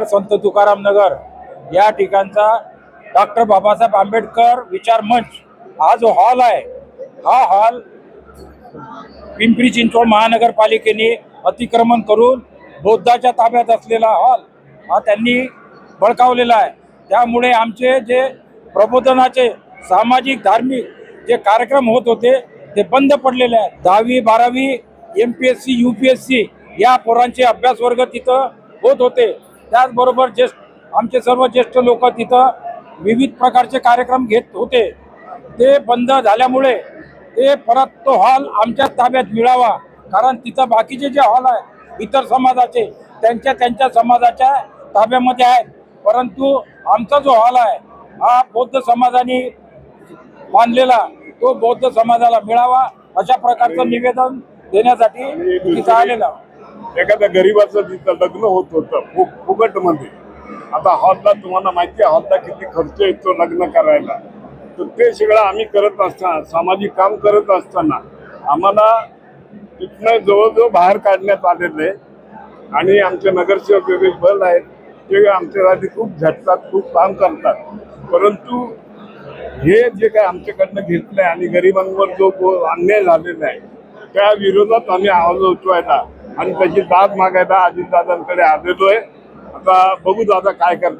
नगर संत तुकाराम नगर या ठिकाणचा डॉक्टर बाबासाहेब आंबेडकर विचार मंच. हा जो हॉल आहे हा हॉल पिंपरी चिंचवड महानगरपालिकेने अतिक्रमण करून बौद्धाच्या ताब्यात असलेला हॉल हा त्यांनी बळकावलेला आहे. त्यामुळे आमचे जे प्रबोधनाचे सामाजिक धार्मिक जे कार्यक्रम होत होते ते बंद पडलेले आहेत. दहावी बारावी M P S C U P S C या पोरांचे अभ्यास वर्ग तिथं होत होते. त्याचबरोबर ज्येष्ठ आमचे सर्व ज्येष्ठ लोक तिथं विविध प्रकारचे कार्यक्रम घेत होते. ते बंद झाल्यामुळे ते परत तो हॉल आमच्या ताब्यात मिळावा. कारण तिथं बाकीचे जे हॉल आहे इतर समाजाचे त्यांच्या त्यांच्या समाजाच्या ताब्यामध्ये आहेत. परंतु आमचा जो हॉल आहे हा बौद्ध समाजाने बांधलेला. तो बौद्ध समाजाला मिळावा अशा प्रकारचं निवेदन देण्यासाठी तिथं आलेला एखाद्या गरीबाचं तिथं लग्न होत होतं फु फुकटमध्ये आता हॉलला तुम्हाला माहिती आहे हॉलला किती खर्च येतो लग्न करायला. तर ते सगळं आम्ही करत असताना सामाजिक काम करत असताना आम्हाला तिथनं जवळजवळ बाहेर काढण्यात आलेलं आहे. आणि आमचे नगरसेवक योगेश बल आहेत ते आमच्यासाठी खूप झटतात खूप काम करतात. परंतु हे जे काय आमच्याकडनं घेतलंय आणि गरिबांवर जो अन्याय झालेला आहे त्या विरोधात आम्ही आवाज उठवायला आणि त्याची दाद मागायला अजितदादांकडे आलेलो आहे आता बघू दादा काय करतात.